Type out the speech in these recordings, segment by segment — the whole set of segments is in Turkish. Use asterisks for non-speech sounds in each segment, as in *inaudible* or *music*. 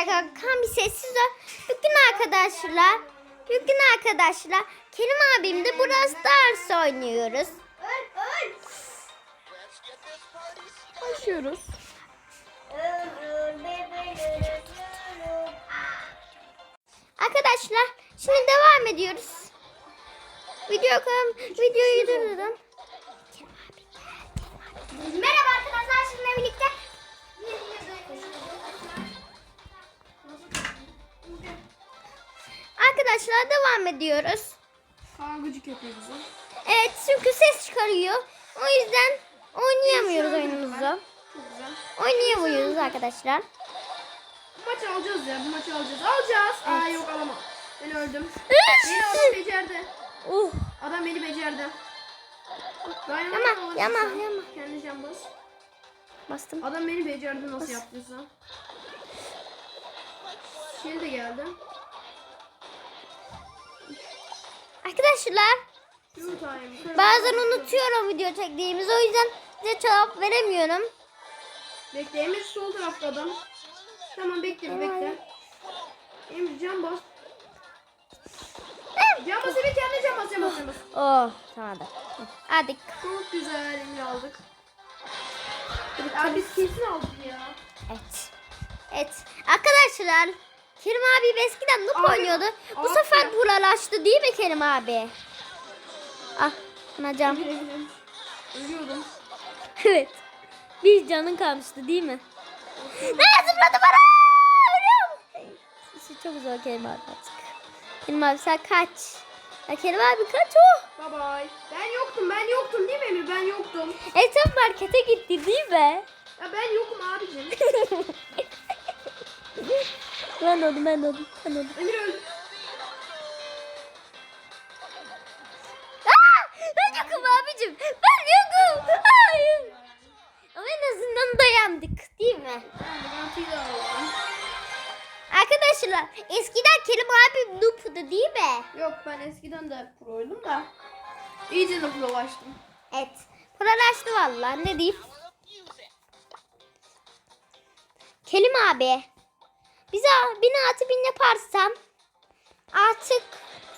dakika kan bir sessiz ol. Bugün arkadaşlar, bugün arkadaşlar Kerim abimle Brawl Stars oynuyoruz. Öl öl. Başlıyoruz. Arkadaşlar şimdi devam ediyoruz. Video videoyu durdurun. Arkadaşlar devam ediyoruz. Kaan gıcık yapıyor. Evet çünkü ses çıkarıyor. O yüzden oynayamıyoruz oyunumuzu. Çok güzel. Oynayamıyoruz arkadaşlar. Bu maçı alacağız ya. Bu maçı alacağız. Alacağız. Aa Evet. yok alamam. Ben öldüm. Beni adam becerdi. Uh, Adam beni becerdi. Dynamite Yama, yama, yama. Kendi can bas. bastım. Adam beni becerdi nasıl yaptıysa. Şey de geldi. Arkadaşlar bazen unutuyorum video çektiğimizi. O yüzden size cevap veremiyorum. Bekle Emir sol tarafta adam. Tamam bekle Tamam. bekle. Emir can bas. Can bas Emir kendi can bas can bas can bas. Oh tamam da. Hadi. Çok güzel Emir aldık. Ya biz kesin aldık ya. Evet. Evet. Arkadaşlar Kerim abi eskiden noob Abi, oynuyordu. Bu abi. sefer buralaştı değil mi Kerim abi? Ah Emir. Ölüyordum. *laughs* evet. Bir canın kalmıştı değil mi? Ne zıpladı bana? Ölüyorum. Çok zor Kerim abi artık. Kerim abi sen kaç. Ya Kerim abi kaç o? Bye bye. Ben yoktum ben yoktum değil mi Emir? Ben yoktum. E sen markete gitti değil mi? Ya ben yokum abicim. *laughs* ben oldum ben oldum ben oldum. Emir öldü. Aa, ben yokum abicim. Ben yokum. Hayır. Ama en azından dayandık değil mi? Arkadaşlar eskiden Kerim abi noob'du değil mi? Yok ben eskiden de proydum da. İyice de prolaştım. Evet. Paralaştı valla ne diyeyim. Kerim abi. Bize bin artı bin yaparsan artık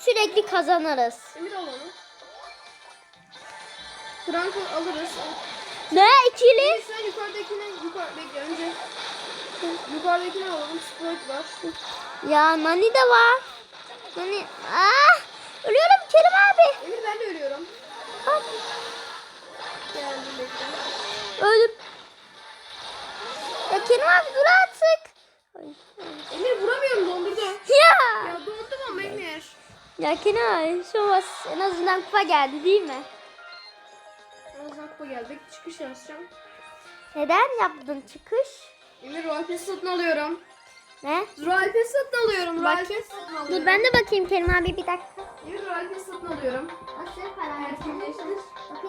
sürekli kazanırız. Emir al onu. Franco alırız. Ne ikili? Sen yukarıdakine yukarı bekle önce. Yukarıdakine alalım. Sprite var. Ya Nani de var. Nani. Ah! Ölüyorum Kerim abi. Emir ben de ölüyorum. Geldim bekle. Öldüm. Ya Kerim abi dur artık. Emir vuramıyorum dondurdu. Ya. Ya dondum ama Emir. Ya abi şu olmaz. En azından kupa geldi değil mi? Ağzına kupa geldik. Çıkış yazacağım. Neden yaptın çıkış? Emir Royal Pass satın alıyorum. Ne? Royal Pass satın alıyorum. Royal Bakayım. Pass satın alıyorum. Dur ben de bakayım Kerim abi bir dakika. Emir Royal Pass satın alıyorum. Nasıl para Etkinleştir. Bakayım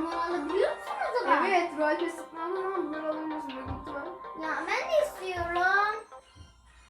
Bunu alabiliyor musun o zaman? Evet Royal